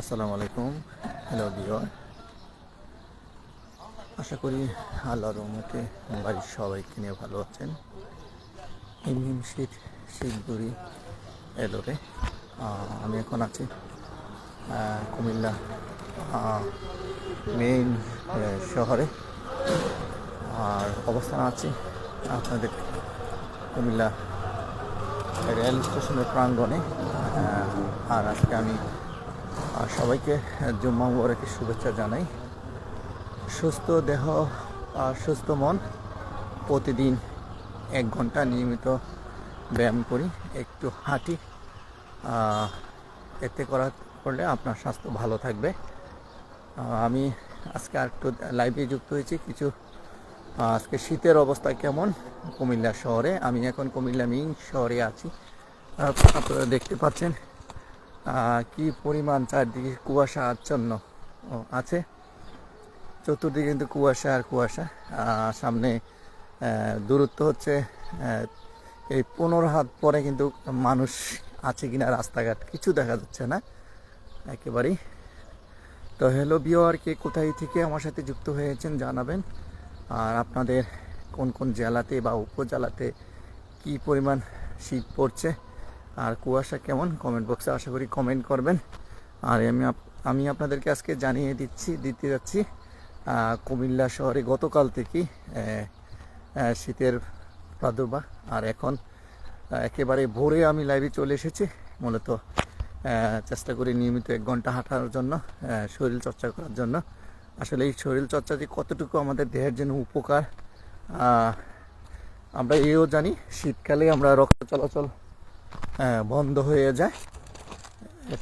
আসসালামু আলাইকুম। Hello beware আশা করি আল্লাহর রহমতে বাড়ির সবাইকে নিয়ে ভালো আছেন। হিমহিম শীত শীতগুড়ি এলোরে। আমি এখন আছি কুমিল্লা মেইন শহরে। আর অবস্থান আছি আপনাদের কুমিল্লা রেল স্টেশনের প্রাঙ্গণে। আর আজকে আমি আর সবাইকে জুম্মা মুবারকের শুভেচ্ছা জানাই। সুস্থ দেহ আর সুস্থ মন প্রতিদিন এক ঘণ্টা নিয়মিত ব্যায়াম করি, একটু হাঁটি এতে করা করলে আপনার স্বাস্থ্য ভালো থাকবে। আমি আজকে আর একটু লাইভে যুক্ত হয়েছি, কিছু আজকে শীতের অবস্থা কেমন? কুমিল্লা শহরে। আমি এখন কুমিল্লা মিং শহরে আছি। আপনারা দেখতে পাচ্ছেন কি পরিমাণ চারদিকে কুয়াশা আচ্ছন্ন? ও, আছে। চতুর্দিকে কিন্তু কুয়াশা আর কুয়াশা। সামনে দূরত্ব হচ্ছে এই পনেরো হাত পরে কিন্তু মানুষ আছে কিনা রাস্তাঘাট কিছু দেখা যাচ্ছে না একেবারেই। তো হ্যালো বিওয়ার কে কোথায় থেকে আমার সাথে যুক্ত হয়েছেন জানাবেন। আর আপনাদের কোন কোন জেলাতে বা উপজেলাতে কি পরিমাণ শীত পড়ছে? আর কুয়াশা কেমন? কমেন্ট বক্সে আশা করি কমেন্ট করবেন। আর আমি আমি আপনাদেরকে আজকে জানিয়ে দিচ্ছি, দিতে যাচ্ছি কুমিল্লা শহরে গতকাল থেকেই শীতের প্রাদুর্ভাব। আর এখন একেবারে ভোরে আমি লাইভে চলে এসেছি। মূলত চেষ্টা করি নিয়মিত এক ঘণ্টা হাঁটার জন্য শরীর চর্চা করার জন্য। আসলে এই শরীর চর্চা যে কতটুকু আমাদের দেহের জন্য উপকার আমরা এও জানি, শীতকালে আমরা রক্ত চলাচল বন্ধ হয়ে যায়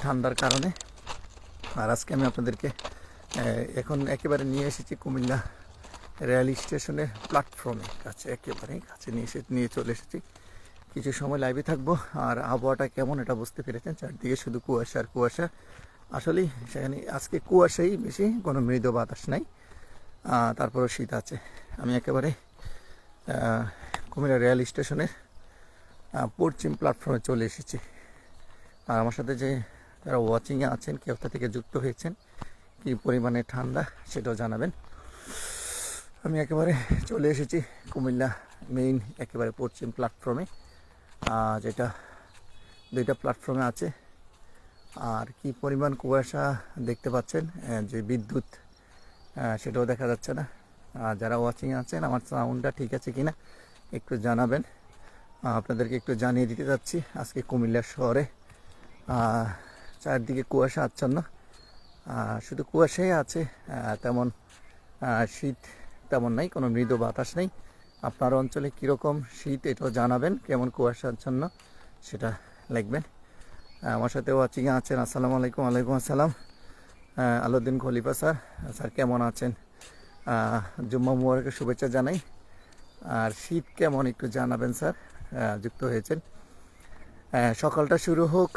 ঠান্ডার কারণে। আর আজকে আমি আপনাদেরকে এখন একেবারে নিয়ে এসেছি কুমিল্লা রেল স্টেশনের প্ল্যাটফর্মে, কাছে একেবারে কাছে নিয়ে এসে, নিয়ে চলে এসেছি। কিছু সময় লাইভে থাকব, আর আবহাওয়াটা কেমন এটা বুঝতে পেরেছেন? চারদিকে শুধু কুয়াশা আর কুয়াশা। আসলেই সেখানে, আজকে কুয়াশাই বেশি, কোনো মৃদু বাতাস নাই। তারপরেও শীত আছে। আমি একেবারে কুমিল্লা রেল স্টেশনের পশ্চিম প্ল্যাটফর্মে চলে এসেছি। আর আমার সাথে যে যারা ওয়াচিংয়ে আছেন, কেউ থেকে যুক্ত হয়েছেন, কী পরিমাণে ঠান্ডা সেটাও জানাবেন। আমি একেবারে চলে এসেছি কুমিল্লা মেইন একেবারে পশ্চিম প্ল্যাটফর্মে যেটা দুইটা প্ল্যাটফর্মে আছে। আর কি পরিমাণ কুয়াশা দেখতে পাচ্ছেন যে বিদ্যুৎ সেটাও দেখা যাচ্ছে না। আর যারা ওয়াচিং আছেন, আমার সাউন্ডটা ঠিক আছে কিনা একটু জানাবেন। আপনাদেরকে একটু জানিয়ে দিতে যাচ্ছি। আজকে কুমিল্লা শহরে চারদিকে কুয়াশা আচ্ছন্ন। শুধু কুয়াশাই আছে তেমন শীত তেমন নাই কোনো মৃদু বাতাস নেই। আপনার অঞ্চলে কীরকম শীত এটাও জানাবেন কেমন কুয়াশা আচ্ছন্ন সেটা লিখবেন। আমার সাথে ওয়াচিংয়ে আছেন আসসালামু আলাইকুম ওয়ালাইকুম আসসালাম। আহ, আলাউদ্দিন খলিফা স্যার। স্যার কেমন আছেন? জুম্মা মুবারকের শুভেচ্ছা জানাই। আর শীত কেমন একটু জানাবেন স্যার? যুক্ত হয়েছেন। সকালটা শুরু হোক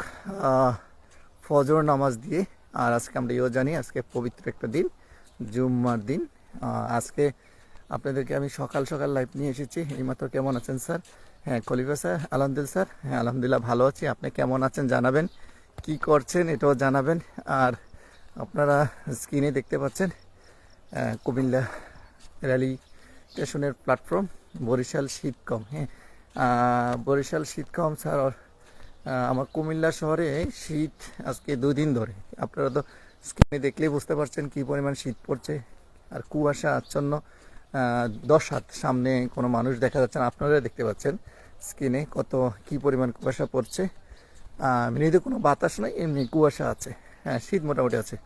ফজর নামাজ দিয়ে। আর আজকে আমরা ইও জানি, আজকে পবিত্র একটা দিন, জুম্মার দিন। আজকে আপনাদেরকে আমি সকাল সকাল লাইভ নিয়ে এসেছি। এইমাত্র কেমন আছেন, স্যার? হ্যাঁ কলিফা স্যার, আলহামদুলিল্লাহ, স্যার। হ্যাঁ আলহামদুলিল্লাহ ভালো আছি। আপনি কেমন আছেন জানাবেন। কি করছেন এটাও জানাবেন। আর আপনারা স্ক্রিনে দেখতে পাচ্ছেন কুমিল্লা র্যালি স্টেশনের প্ল্যাটফর্ম বরিশাল শীতকম। হ্যাঁ বরিশাল শীতকম স্যার। আহ, আমার কুমিল্লা শহরে শীত আজকে দুদিন ধরে। আপনারা তো স্ক্রিনে দেখলেই বুঝতে পারছেন কি পরিমাণ শীত পড়ছে। আর কুয়াশা আচ্ছন্ন দশ হাত সামনে কোনো মানুষ দেখা যাচ্ছে না। আপনারা দেখতে পাচ্ছেন স্ক্রিনে কত কি পরিমাণ কুয়াশা পড়ছে। মৃদু কোনো বাতাস নাই এমনি কুয়াশা আছে। হ্যাঁ শীত মোটামুটি আছে।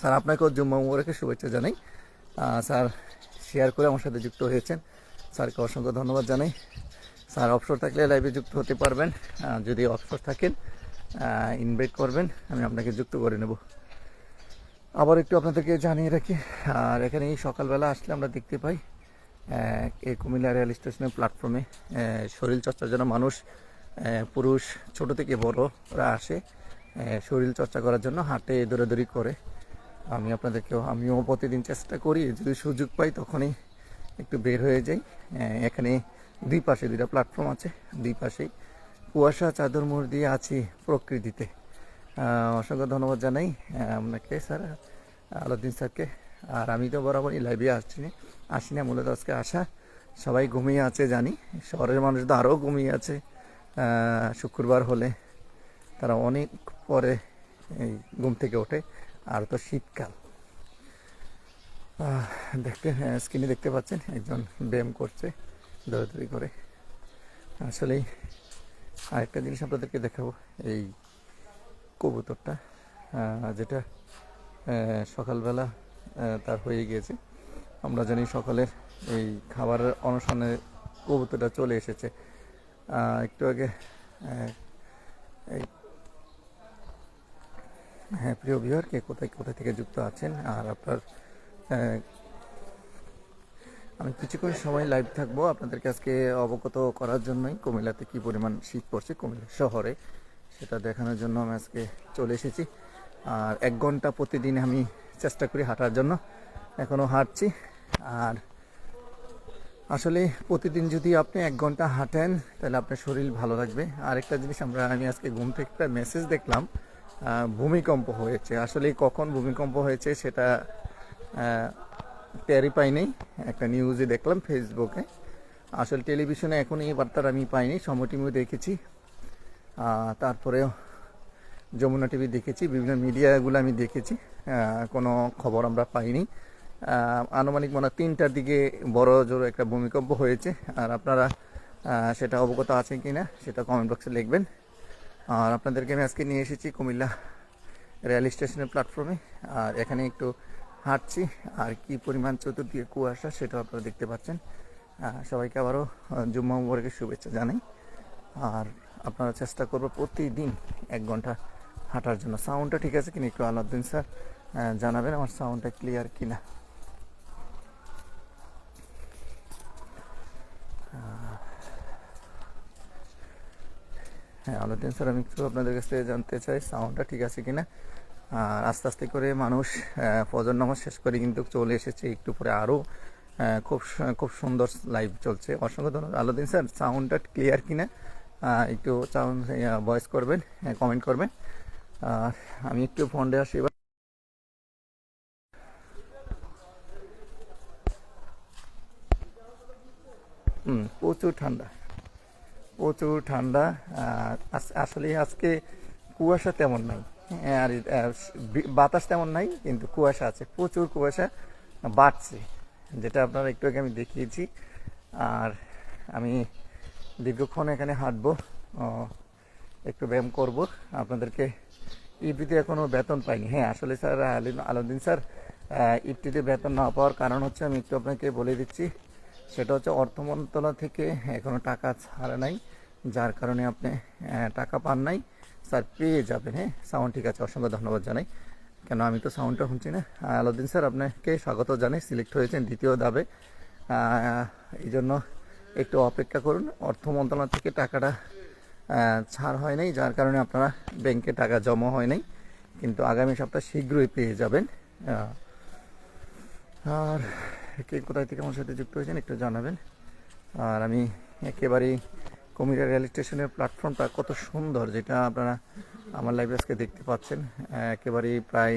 স্যার আপনাকেও জুম্মা মুবারকের শুভেচ্ছা জানাই। স্যার শেয়ার করে আমার সাথে যুক্ত হয়েছেন। স্যারকে অসংখ্য ধন্যবাদ জানাই। স্যার অবসর থাকলে লাইভে যুক্ত হতে পারবেন। যদি অবসর থাকেন ইনভাইট করবেন, আমি আপনাকে যুক্ত করে নেব। আবার একটু আপনাদেরকে জানিয়ে রাখি, আর এখানে এই সকালবেলা আসলে আমরা দেখতে পাই এই কুমিল্লা রেল স্টেশনের প্ল্যাটফর্মে শরীর চর্চার জন্য মানুষ পুরুষ, ছোট থেকে বড়রা আসে শরীর চর্চা করার জন্য, হাঁটে, দৌড়াদৌড়ি করে। আমি আপনাদেরকেও, আমিও প্রতিদিন চেষ্টা করি, যদি সুযোগ পাই তখনই একটু বের হয়ে যাই। এখানে দুই পাশে দুইটা প্ল্যাটফর্ম আছে দুই পাশেই কুয়াশা, চাদর মোড় দিয়ে আছি প্রকৃতিতে। অসংখ্য ধন্যবাদ জানাই আপনাকে, স্যার, আলাউদ্দিন স্যারকে। আর আমি তো বরাবরই লাইভে আসছি না আসি না মূলত আজকে আসা। সবাই ঘুমিয়ে আছে জানি, শহরের মানুষ তো আরও ঘুমিয়ে আছে। শুক্রবার হলে তারা অনেক পরে এই ঘুম থেকে ওঠে, আর তো শীতকাল। দেখতে, স্ক্রিনে দেখতে পাচ্ছেন, একজন ব্যায়াম করছে। দৌড়াদৌড়ি করে। আসলেই আরেকটা জিনিস আপনাদেরকে দেখাবো, এই কবুতরটা যেটা সকালবেলা তার হয়ে গিয়েছে। আমরা জানি সকালের এই খাবারের অনুষ্ঠানে কবুতরটা চলে এসেছে। একটু আগে এই হ্যাঁ প্রিয় বিহার কে কোথায় কোথা থেকে যুক্ত আছেন? আর আপনার আমি কিছুক্ষণ সময় লাইভ থাকব আপনাদেরকে আজকে অবগত করার জন্যই। কুমিল্লাতে কি পরিমাণ শীত পড়ছে? কুমিল্লা শহরে সেটা দেখানোর জন্য আমি আজকে চলে এসেছি। আর এক ঘণ্টা প্রতিদিন আমি চেষ্টা করি হাঁটার জন্য। এখনও হাঁটছি। আর আসলে প্রতিদিন যদি আপনি এক ঘণ্টা হাঁটেন, তাহলে আপনার শরীর ভালো থাকবে আরেকটা জিনিস, আমরা, আমি আজকে ঘুম থেকে একটা মেসেজ দেখলাম ভূমিকম্প হয়েছে। আসলে কখন ভূমিকম্প হয়েছে সেটা টেরই পাইনি। একটা নিউজে দেখলাম ফেসবুকে আসলে টেলিভিশনে এখন এই বার্তাটা আমি পাইনি, সময় টিভিও দেখেছি। তারপরেও যমুনা টিভি দেখেছি, বিভিন্ন মিডিয়াগুলো আমি দেখেছি। কোনো খবর আমরা পাইনি। আনুমানিক মনে তিনটার দিকে বড় জোর একটা ভূমিকম্প হয়েছে। আর আপনারা সেটা অবগত আছেন কি না সেটা কমেন্ট বক্সে লিখবেন। আর আপনাদেরকে আমি আজকে নিয়ে এসেছি কুমিল্লা রেল স্টেশনের প্ল্যাটফর্মে আর এখানে একটু হাঁটছি, আর কি পরিমাণ চতুর্দিকে কুয়াশা সেটাও আপনারা দেখতে পাচ্ছেন। সবাইকে আবারও জুম্মা মুবারকের শুভেচ্ছা জানাই। আর আপনারা চেষ্টা করব প্রতিদিন এক ঘণ্টা হাঁটার জন্য। সাউন্ডটা ঠিক আছে কিনা একটু আলাউদ্দিন স্যার জানাবেন আমার সাউন্ডটা ক্লিয়ার কিনা। হ্যাঁ আলাউদ্দিন স্যার, আমি একটু আপনাদের কাছ থেকে জানতে চাই, সাউন্ডটা ঠিক আছে কিনা? আর আস্তে আস্তে করে মানুষ ফজর নামাজ শেষ করে কিন্তু চলে এসেছে একটু পরে আরও খুব খুব সুন্দর লাইভ চলছে। অসংখ্য ধন্যবাদ। আলাউদ্দিন স্যার সাউন্ডটা ক্লিয়ার কিনা? একটু সাউন্ড ভয়েস করবেন কমেন্ট করবেন। আর আমি একটু ফন্ডে আসি এবার। প্রচুর ঠান্ডা। প্রচুর ঠান্ডা। আসলে আজকে কুয়াশা তেমন নাই। হ্যাঁ, আর বাতাস তেমন নাই, কিন্তু কুয়াশা আছে, প্রচুর কুয়াশা বাড়ছে, যেটা আপনারা একটু আগে আমি দেখিয়েছি। আর আমি দীর্ঘক্ষণ এখানে হাঁটবো একটু ব্যায়াম করব, আপনাদেরকে ইপিতে এখনও বেতন পাইনি। হ্যাঁ আসলে স্যার আলিম- আলাউদ্দিন স্যার ইপিতে বেতন না পাওয়ার কারণ হচ্ছে আমি একটু আপনাকে বলে দিচ্ছি, সেটা হচ্ছে অর্থ মন্ত্রণালয় থেকে এখনও টাকা ছাড়া নাই, যার কারণে আপনি টাকা পান নাই। স্যার পেয়ে যাবেন। হ্যাঁ সাউন্ড ঠিক আছে অসংখ্য ধন্যবাদ জানাই। কেন আমি তো সাউন্ডটা শুনছি না। আলাউদ্দিন স্যার আপনাকে স্বাগত জানাই। সিলেক্ট হয়েছেন দ্বিতীয় আহ, এই জন্য একটু অপেক্ষা করুন। অর্থ মন্ত্রণালয় থেকে টাকাটা ছাড় হয় নাই যার কারণে আপনারা ব্যাংকে টাকা জমা হয় নাই। কিন্তু আগামী সপ্তাহে শীঘ্রই পেয়ে যাবেন। আর কে কোথায় থেকে আমার সাথে যুক্ত হয়েছেন একটু জানাবেন। আর আমি একেবারেই কুমিরা রেল স্টেশনের প্ল্যাটফর্মটা কত সুন্দর, যেটা আপনারা আমার লাইভ আজকে দেখতে পাচ্ছেন। একেবারেই প্রায়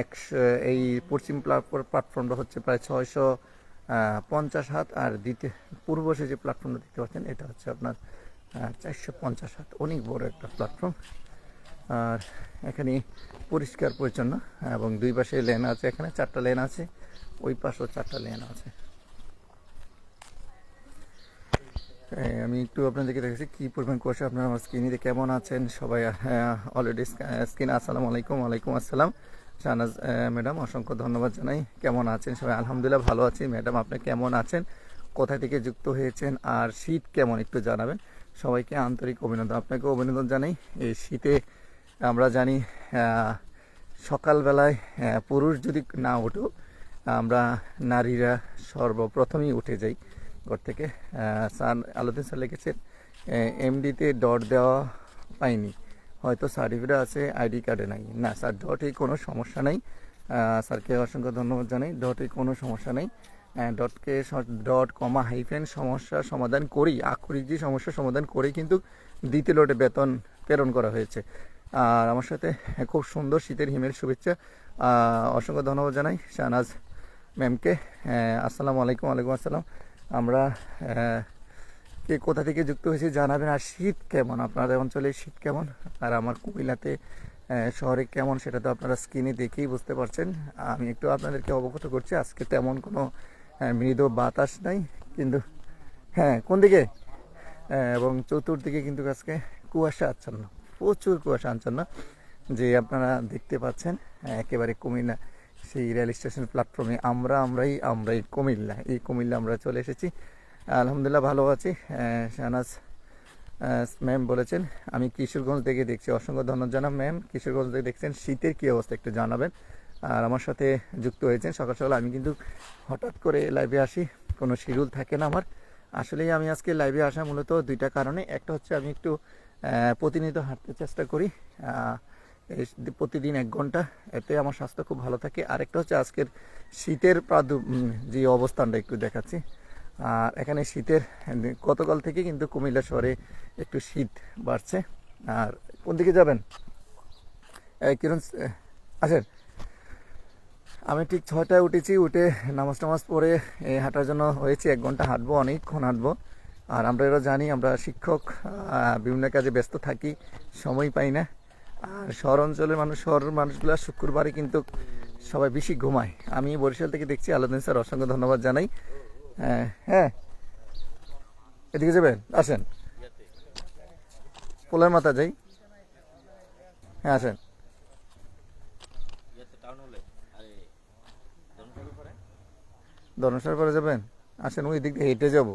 একশো, এই পশ্চিম প্ল্যাটফর্ম- প্ল্যাটফর্মটা হচ্ছে প্রায় ছয়শো পঞ্চাশ হাত, আর দ্বিতীয়, পূর্ব সে যে প্ল্যাটফর্মটা দেখতে পাচ্ছেন, এটা হচ্ছে আপনার চারশো পঞ্চাশ হাত, অনেক বড় একটা প্ল্যাটফর্ম। আর এখানে পরিষ্কার পরিচ্ছন্ন, এবং দুই পাশে লেন আছে, এখানে চারটা লেন আছে, ওই পাশেও চারটা লেন আছে এই, আমি একটু আপনাদেরকে দেখেছি কি পরিমাণ কুয়াশা আপনারা আমার স্ক্রিনে কেমন আছেন সবাই। অলরেডি স্ক্রিন আসসালামু আলাইকুম, ওয়ালাইকুম আসসালাম। শাহনাজ ম্যাডাম, অসংখ্য ধন্যবাদ জানাই। কেমন আছেন সবাই? আলহামদুলিল্লাহ ভালো আছি। ম্যাডাম, আপনি কেমন আছেন? কোথা থেকে যুক্ত হয়েছেন? আর শীত কেমন একটু জানাবেন। সবাইকে আন্তরিক অভিনন্দন। আপনাকে অভিনন্দন জানাই। এই শীতে আমরা জানি সকালবেলায় পুরুষ যদি না উঠেও আমরা নারীরা সর্বপ্রথমেই উঠে যাই। ঘর থেকে স্যার আলোদিন স্যার লিখেছেন এমডিতে ডট দেওয়া পাইনি। হয়তো সার্টিফিকেট আছে, আইডি কার্ডে নাই। না, স্যার, ডটে কোনো সমস্যা নাই। স্যারকে অসংখ্য ধন্যবাদ জানাই, ডটে কোনো সমস্যা নেই। ডটকে ডট কমা হাইফেন সমস্যার সমাধান করি আক্ষরিক যে সমস্যার সমাধান করেই কিন্তু দ্বিতীয় লোটে বেতন প্রেরণ করা হয়েছে। আর আমার সাথে খুব সুন্দর শীতের হিমের শুভেচ্ছা। অসংখ্য ধন্যবাদ জানাই শাহনাজ ম্যামকে। আসসালামু আলাইকুম, ওয়ালাইকুম আসসালাম। আমরা কে কোথা থেকে যুক্ত হয়েছি জানাবেন। আর শীত কেমন? আপনাদের অঞ্চলে শীত কেমন? আর আমার কুমিল্লাতে শহরে কেমন সেটা তো আপনারা স্ক্রিনে দেখেই বুঝতে পারছেন। আমি একটু আপনাদেরকে অবগত করছি, আজকে তেমন কোনো মৃদু বাতাস নাই, কিন্তু হ্যাঁ কোন দিকে? এবং চতুর্দিকে কিন্তু আজকে কুয়াশা আচ্ছন্ন, প্রচুর কুয়াশা আচ্ছন্ন, যে আপনারা দেখতে পাচ্ছেন, একেবারে কুমিল্লা সেই রেল স্টেশন প্ল্যাটফর্মে আমরা, আমরাই আমরাই কুমিল্লা। এই কুমিল্লা আমরা চলে এসেছি। আলহামদুলিল্লাহ ভালো আছি। শাহনাজ ম্যাম বলেছেন, আমি কিশোরগঞ্জ থেকে দেখছি। অসংখ্য ধন্যবাদ জানাম ম্যাম কিশোরগঞ্জ থেকে দেখছেন, শীতের কী অবস্থা একটু জানাবেন। আর আমার সাথে যুক্ত হয়েছেন সকাল সকাল। আমি কিন্তু হঠাৎ করে লাইভে আসি, কোনো শিডিউল থাকে না আমার। আসলেই আমি আজকে লাইভে আসা মূলত দুইটা কারণে। একটা হচ্ছে আমি একটু প্রতিনিয়ত হাঁটতে চেষ্টা করি। প্রতিদিন এক ঘণ্টা। এতে আমার স্বাস্থ্য খুব ভালো থাকে। আরেকটা হচ্ছে আজকের শীতের প্রাদু যে অবস্থানটা একটু দেখাচ্ছি। আর এখানে শীতের গতকাল থেকে কিন্তু কুমিল্লা শহরে একটু শীত বাড়ছে। আর কোন দিকে যাবেন? কিরণ আসেন আমি ঠিক ছয়টায় উঠেছি, উঠে নামাজ টামাজ এই হাঁটার জন্য হয়েছে। এক ঘণ্টা হাঁটবো, অনেকক্ষণ হাঁটবো। আর আমরা এরা জানি, আমরা শিক্ষক বিভিন্ন কাজে ব্যস্ত থাকি, সময় পাই না। আর শহর অঞ্চলের মানুষ শহরের মানুষগুলো শুক্রবারে কিন্তু সবাই বেশি ঘুমায়। আমি বরিশাল থেকে দেখছি আলাদিন স্যার অসংখ্য ধন্যবাদ জানাই। হ্যাঁ হ্যাঁ। এদিকে যাবেন? আসেন। পোলার মাথা যাই। হ্যাঁ আসেন। ধনুষার পরে যাবেন? আসেন ওই দিক দিয়ে হেঁটে যাব।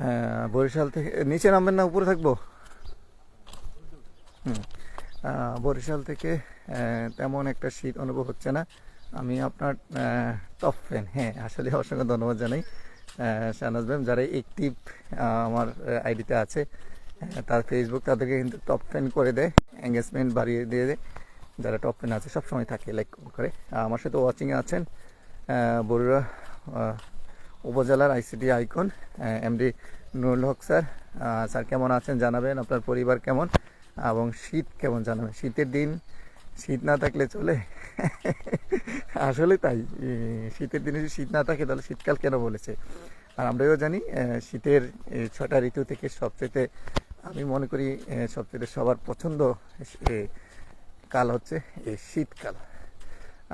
হ্যাঁ, বরিশাল থেকে নিচে নামবেন না উপরে থাকব? বরিশাল থেকে তেমন একটা শীত অনুভব হচ্ছে না। আমি আপনার টপ ফ্যান হ্যাঁ আসলে অসংখ্য ধন্যবাদ জানাই। শাহনাজ ম্যাম, যারা একটিভ আমার আইডিতে আছে তার ফেসবুক তাদেরকে কিন্তু টপ ফ্যান করে দেয় এঙ্গেজমেন্ট বাড়িয়ে দিয়ে দেয়। যারা টপ ফ্যান আছে, সবসময় থাকে লাইক করে। আমার সাথে ওয়াচিংয়ে আছেন বরুড়া উপজেলার ICT icon MD Nurul Haque sir. Sir কেমন আছেন জানাবেন? আপনার পরিবার কেমন? এবং শীত কেমন জানাবেন শীতের দিন শীত না থাকলে চলে। আসলে তাই শীতের দিনে যদি শীত না থাকে তাহলে শীতকাল কেন বলেছে? আর আমরাও জানি শীতের ছটা ঋতু থেকে সবচেয়ে আমি মনে করি সবচেয়ে সবার পছন্দ কাল হচ্ছে এই শীতকাল।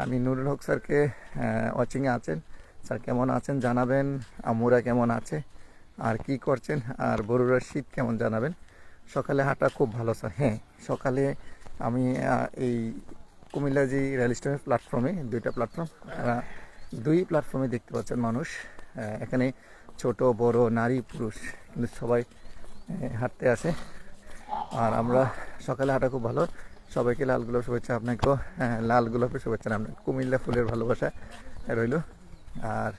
আমি নুরুল হক স্যারকে ওয়াচিংয়ে আছেন। স্যার কেমন আছেন জানাবেন? আমুরা কেমন আছে? আর কি করছেন? আর বরুড়ার শীত কেমন জানাবেন? সকালে হাঁটা খুব ভালো স্যার। হ্যাঁ সকালে আমি এই কুমিল্লা যে রেল স্টেশনের প্ল্যাটফর্মে দুইটা প্ল্যাটফর্ম দুই প্ল্যাটফর্মে দেখতে পাচ্ছেন মানুষ। এখানে ছোট বড় নারী পুরুষ কিন্তু সবাই হাঁটতে আসে। আর আমরা সকালে হাঁটা খুব ভালো। সবাইকে লাল গোলাপ শুভেচ্ছা আপনাকেও। হ্যাঁ, লাল গোলাপের শুভেচ্ছা। আপনার কুমিল্লা ফুলের ভালোবাসা রইল। আর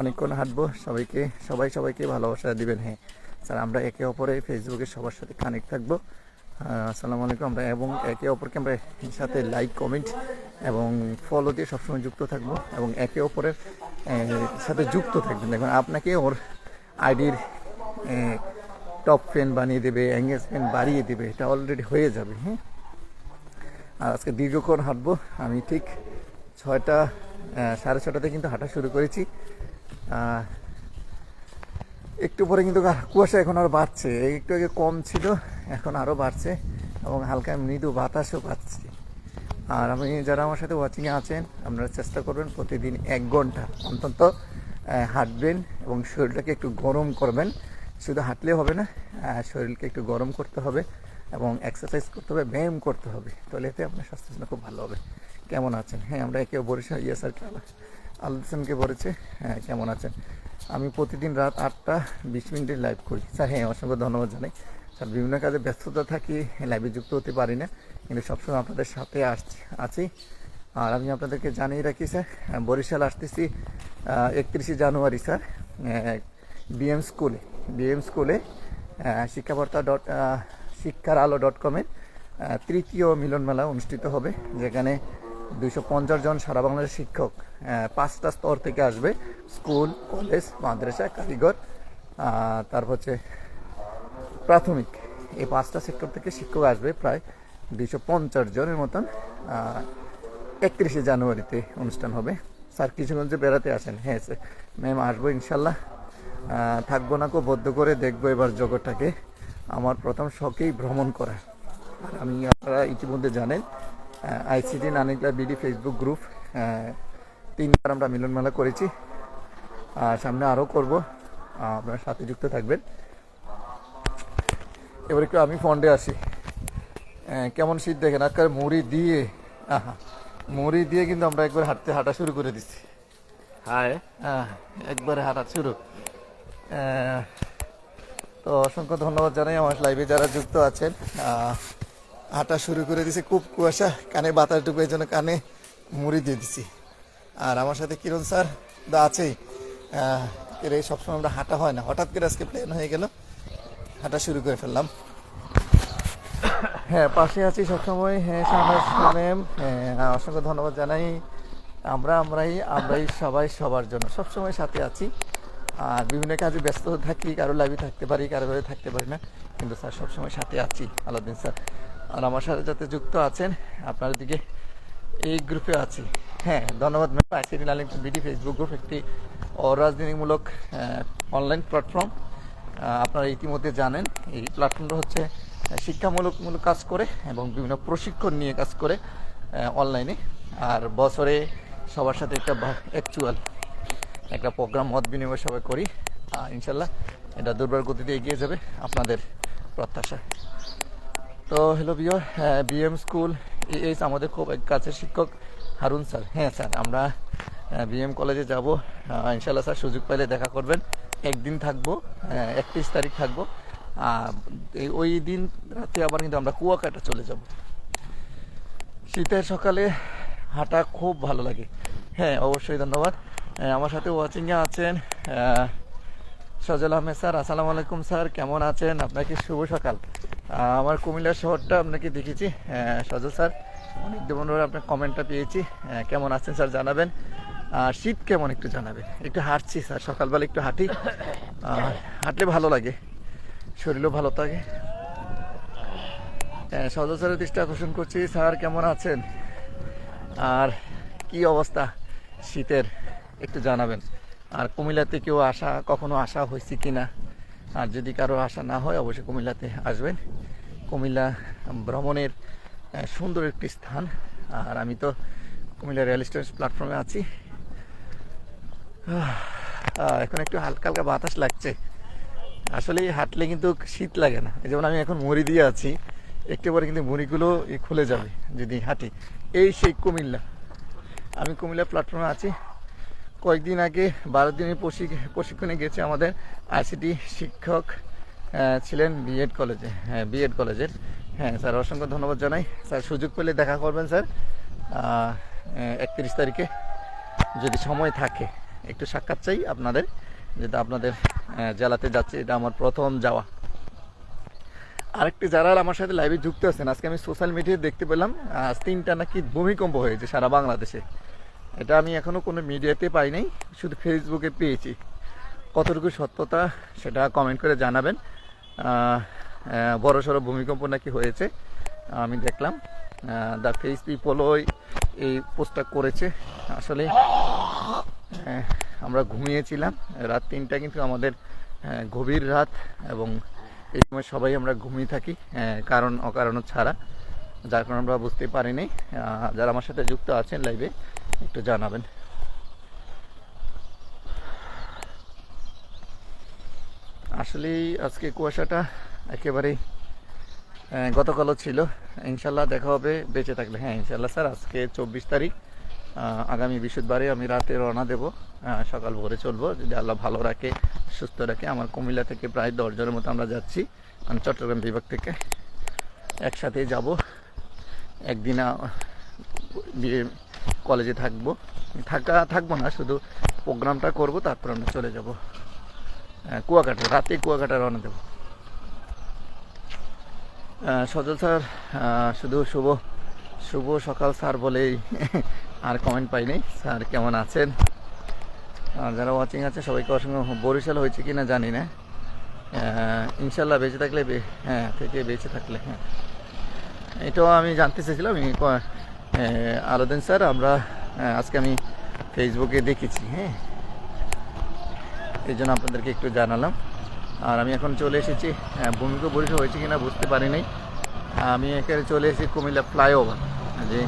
অনেকক্ষণ হাঁটবো সবাইকে সবাই সবাইকে ভালোবাসা দিবেন। হ্যাঁ স্যার, আমরা একে অপরে ফেসবুকে সবার সাথে কানেক্ট থাকব। আসসালামু আলাইকুম। আমরা এবং একে অপরকে আমরা সাথে লাইক কমেন্ট এবং ফলো দিয়ে সবসময় যুক্ত থাকব এবং একে অপরের সাথে যুক্ত থাকবেন। দেখুন, আপনাকে ওর আইডির টপ ফ্যান বানিয়ে দেবে এঙ্গেজমেন্ট বাড়িয়ে দেবে, এটা অলরেডি হয়ে যাবে হ্যাঁ? আর আজকে দীর্ঘক্ষণ হাঁটবো। আমি ঠিক ছয়টা সাড়ে ছটাতে কিন্তু হাঁটা শুরু করেছি। একটু পরে কিন্তু কুয়াশা এখন আরও বাড়ছে। একটু আগে কম ছিল, এখন আরও বাড়ছে এবং হালকা মৃদু বাতাসও পাচ্ছি। আর আমি, যারা আমার সাথে ওয়াচিংয়ে আছেন, আপনারা চেষ্টা করবেন প্রতিদিন এক ঘণ্টা অন্তত হাঁটবেন এবং শরীরটাকে একটু গরম করবেন। শুধু হাঁটলে হবে না শরীরকে একটু গরম করতে হবে এবং এক্সারসাইজ করতে হবে, ব্যায়াম করতে হবে। তাহলে এতে আপনার স্বাস্থ্য জন্য খুব ভালো হবে। কেমন আছেন? হ্যাঁ আমরা একে বরিশাল ইয়ে স্যার আলোচনকে বলেছে হ্যাঁ কেমন আছেন? আমি প্রতিদিন রাত আটটা বিশ মিনিটের লাইভ করি। স্যার হ্যাঁ অসংখ্য ধন্যবাদ জানাই। স্যার, বিভিন্ন কাজে ব্যস্ততা থাকি লাইভে যুক্ত হতে পারি না, কিন্তু সবসময় আপনাদের সাথে আসছি আছি। আর আমি আপনাদেরকে জানিয়ে রাখি, স্যার বরিশাল আসতেছি একত্রিশে জানুয়ারি, স্যার বিএম স্কুলে বিএম স্কুলে শিক্ষাবার্তা ডট শিক্ষার আলো ডট কমের তৃতীয় মিলন মেলা অনুষ্ঠিত হবে, যেখানে দুইশো পঞ্চাশ জন সারা বাংলার শিক্ষক পাঁচটা স্তর থেকে আসবে। স্কুল, কলেজ, মাদ্রাসা, কারিগর তারপর হচ্ছে প্রাথমিক। এই পাঁচটা সেক্টর থেকে শিক্ষক আসবে প্রায় দুইশো পঞ্চাশ জনের মতন। একত্রিশে জানুয়ারিতে অনুষ্ঠান হবে। স্যার কিশোরগঞ্জে বেড়াতে আসেন। হ্যাঁ স্যার। ম্যাম, আসব ইনশাল্লাহ। থাকব না কো, বদ্ধ করে দেখব এবার জগৎটাকে। আমার প্রথম শখেই ভ্রমণ করা। আর আমি, আপনারা ইতিমধ্যে জানেন আইসিটি নানিকলা বিডি ফেসবুক গ্রুপ তিনবার আমরা মিলন মেলা করেছি। আর সামনে আরও করব। আপনার সাথে যুক্ত থাকবেন। এবার একটু আমি ফন্ডে আসি। কেমন শীত দেখেন? আজকাল মুড়ি দিয়ে আহা মুড়ি দিয়ে কিন্তু আমরা একবার হাঁটতে হাঁটা শুরু করে দিচ্ছি। হাই হ্যাঁ একবারে হাঁটা শুরু। তো অসংখ্য ধন্যবাদ জানাই আমার লাইভে যারা যুক্ত আছেন। হাঁটা শুরু করে দিছে খুব কুয়াশা, কানে বাতাস ঢুকে এই জন্য কানে মুড়ি দিয়ে দিছি। আর আমার সাথে কিরণ স্যার দা আছেই। এর এই সবসময় আমরা হাঁটা হয় না। হঠাৎ করে আজকে প্ল্যান হয়ে গেল, হাঁটা শুরু করে ফেললাম। হ্যাঁ পাশে আছি সবসময়। হ্যাঁ শাহনাজ ম্যাম হ্যাঁ অসংখ্য ধন্যবাদ জানাই। আমরা, আমরাই আমরাই সবাই সবার জন্য সবসময় সাথে আছি। আর বিভিন্ন কাজে ব্যস্ত থাকি, কারও লাইভে থাকতে পারি, কারও থাকতে পারি না। কিন্তু স্যার সবসময় সাথে আছি। আলাদিন স্যার আর আমার সাথে যাতে যুক্ত আছেন, আপনার দিকে এই গ্রুপে আছি। হ্যাঁ ধন্যবাদ ma'am. ICD learning BD Facebook group একটি অরাজনীতিমূলক অনলাইন প্ল্যাটফর্ম আপনারা ইতিমধ্যে জানেন, এই প্ল্যাটফর্মটা হচ্ছে শিক্ষামূলক, মূলক কাজ করে এবং বিভিন্ন প্রশিক্ষণ নিয়ে কাজ করে অনলাইনে আর বছরে সবার সাথে একটা অ্যাকচুয়াল একটা প্রোগ্রাম মত বিনিময় সবাই করি। ইনশাল্লাহ এটা দুর্বার গতিতে এগিয়ে যাবে আপনাদের প্রত্যাশা তো হ্যালো বিয়র বিএম স্কুল এইচ আমাদের খুব কাছের শিক্ষক হারুন স্যার হ্যাঁ স্যার আমরা বিএম কলেজে যাব। ইনশাল্লাহ স্যার সুযোগ পেলে দেখা করবেন। একদিন থাকব একত্রিশ তারিখ থাকব। ওই দিন রাতে আবার কিন্তু আমরা কুয়াকাটা চলে যাব। শীতের সকালে হাঁটা খুব ভালো লাগে। হ্যাঁ অবশ্যই ধন্যবাদ। আমার সাথে ওয়াচিংয়ে আছেন সজল আহমেদ স্যার, আসসালামু আলাইকুম স্যার, কেমন আছেন? আপনাকে শুভ সকাল। আমার কুমিল্লা শহরটা আপনাকে দেখেছি। সজল স্যার, অনেক ধরে আপনার কমেন্টটা পেয়েছি। কেমন আছেন স্যার জানাবেন? আর শীত কেমন একটু জানাবেন? একটু হাঁটছি স্যার, সকালবেলা একটু হাঁটি। হাঁটলে ভালো লাগে, শরীরও ভালো থাকে। সজল স্যারের দৃষ্টি আকর্ষণ করছি। স্যার, কেমন আছেন? আর কি অবস্থা? শীতের, একটু জানাবেন। আর কুমিল্লাতে কেউ আসা, কখনো আসা হয়েছে কি না আর যদি কারও আসা না হয়, অবশ্যই কুমিল্লাতে আসবেন। কুমিল্লা ভ্রমণের সুন্দর একটি স্থান। আর আমি তো কুমিল্লা রেল স্টেশন প্ল্যাটফর্মে আছি। এখন একটু হালকা হালকা বাতাস লাগছে। আসলে হাঁটলে কিন্তু শীত লাগে না। যেমন আমি এখন মুড়ি দিয়ে আছি, একটু পরে কিন্তু মুড়িগুলো খুলে যাবে যদি হাঁটি। এই সেই কুমিল্লা। আমি কুমিল্লা প্ল্যাটফর্মে আছি। কয়েকদিন আগে বারো দিনের প্রশিক- প্রশিক্ষণে গেছে আমাদের আইসিটি শিক্ষক ছিলেন বিএড কলেজে হ্যাঁ বিএড কলেজের হ্যাঁ স্যার, অসংখ্য ধন্যবাদ জানাই। স্যার, সুযোগ পেলে দেখা করবেন, স্যার। একত্রিশ তারিখে যদি সময় থাকে, একটু সাক্ষাৎ চাই আপনাদের, যেটা আপনাদের জেলাতে যাচ্ছে, এটা আমার প্রথম যাওয়া। আরেকটি যারা আমার সাথে লাইভে যুক্ত আছেন, আজকে আমি সোশ্যাল মিডিয়ায় দেখতে পেলাম আজ তিনটা নাকি ভূমিকম্প হয়েছে সারা বাংলাদেশে। এটা আমি এখনও কোনো মিডিয়াতে পাই নাই শুধু ফেসবুকে পেয়েছি। কতটুকু সত্যতা সেটা কমেন্ট করে জানাবেন। বড় সড়ো ভূমিকম্প নাকি হয়েছে, আমি দেখলাম। দ্য ফেস পিপল ওই, এই পোস্টটা করেছে। আসলে আমরা ঘুমিয়েছিলাম। রাত তিনটা কিন্তু আমাদের গভীর রাত এবং এই সময় সবাই আমরা ঘুমিয়ে থাকি কারণ অকারণ ছাড়া। যার কারণে আমরা বুঝতে পারিনি। যারা আমার সাথে যুক্ত আছেন লাইভে একটু জানাবেন। আসলেই আজকে কুয়াশাটা একেবারেই গতকালও ছিল। ইনশাল্লাহ দেখা হবে, বেঁচে থাকলে। হ্যাঁ ইনশাল্লাহ স্যার, আজকে চব্বিশ তারিখ আগামী বৃহস্পতিবারে আমি রাতে রওনা দেব। সকাল ভোরে চলবো। যদি আল্লাহ ভালো রাখে, সুস্থ রাখে, আমার কুমিল্লা থেকে প্রায় দশজনের মতো আমরা যাচ্ছি। আমি চট্টগ্রাম বিভাগ থেকে একসাথে যাব। একদিন কলেজে থাকব। থাকা, থাকব না, শুধু প্রোগ্রামটা করব, তারপর আমরা চলে যাব কুয়াকাটা রাতে কুয়াকাটা রওনা দেবো। সজল স্যার শুধু শুভ শুভ সকাল স্যার বলেই আর কমেন্ট পাইনি স্যার কেমন আছেন? আর যারা ওয়াচিং আছে, সবাইকে অসংখ্য বরিশাল হয়েছে কি না জানি না। ইনশাল্লাহ বেঁচে থাকলে হ্যাঁ থেকে বেঁচে থাকলে হ্যাঁ। এটাও আমি জানতে চেয়েছিলাম আলাদিন স্যার, আমরা আজকে আমি ফেসবুকে দেখেছি হ্যাঁ? এই জন্য আপনাদেরকে একটু জানালাম। আর আমি এখন চলে এসেছি ভূমিকম্প পরিষেবা হয়েছে কিনা বুঝতে পারি নাই। আমি এখানে চলে এসেছি কুমিল্লা ফ্লাইওভার, যে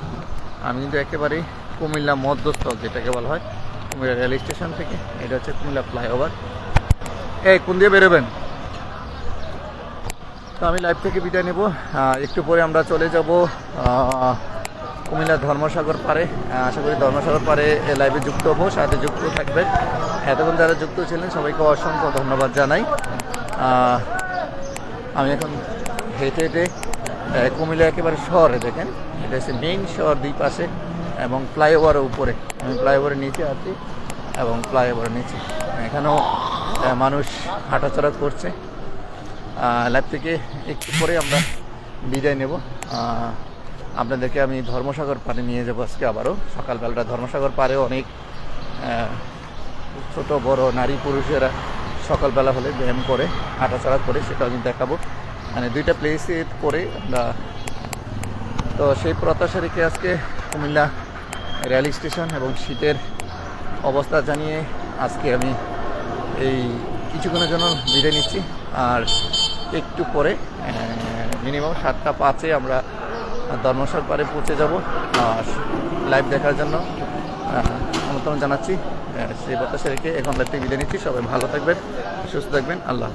আমি কিন্তু একেবারেই কুমিল্লা মধ্যস্থল, যেটাকে বলা হয়, কুমিল্লা রেল স্টেশন থেকে। এটা হচ্ছে কুমিল্লা ফ্লাইওভার। এই, কোন দিয়ে বেরোবেন? তো আমি লাইভ থেকে বিদায় নেব। একটু পরে আমরা চলে যাব কুমিল্লা ধর্মসাগর পারে আশা করি ধর্মসাগর পারে লাইভে যুক্ত হব, সাথে যুক্ত থাকবেন। এতক্ষণ যারা যুক্ত ছিলেন, সবাইকে অসংখ্য ধন্যবাদ জানাই। আমি এখন হেঁটে হেঁটে কুমিল্লা একেবারে শহরে দেখেন। এটা হচ্ছে মেইন শহর দুই পাশে এবং ফ্লাইওভারের উপরে। আমি ফ্লাইওভারের নিচে আছি এবং ফ্লাইওভারের নিচে। এখানেও মানুষ হাঁটাচলা করছে। লাইভ থেকে একটু পরে আমরা বিদায় নেব। আপনাদেরকে আমি ধর্মসাগর পাড়ে নিয়ে যাব আজকে আবারও। সকালবেলাটা ধর্মসাগর পাড়েও অনেক ছোট, বড় নারী পুরুষেরা সকালবেলা হলে ব্যায়াম করে, হাঁটাচলা করে সেটা আমি দেখাবো। মানে দুইটা প্লেসে করে আমরা তো সেই প্রত্যাশা রেখে আজকে কুমিল্লা রেল স্টেশন এবং শীতের অবস্থা জানিয়ে আজকে আমি এই কিছুক্ষণের জন্য বিদায় নিচ্ছি। আর একটু পরে মিনিমাম সাতটা পাঁচে আমরা ধর্মসর পারে পৌঁছে যাব। লাইভ দেখার জন্য আমন্ত্রণ জানাচ্ছি। সেই বাতাসে রেখে এখন লাইভ থেকে বিদায় নিচ্ছি। সবাই ভালো থাকবেন, সুস্থ থাকবেন। আল্লাহ।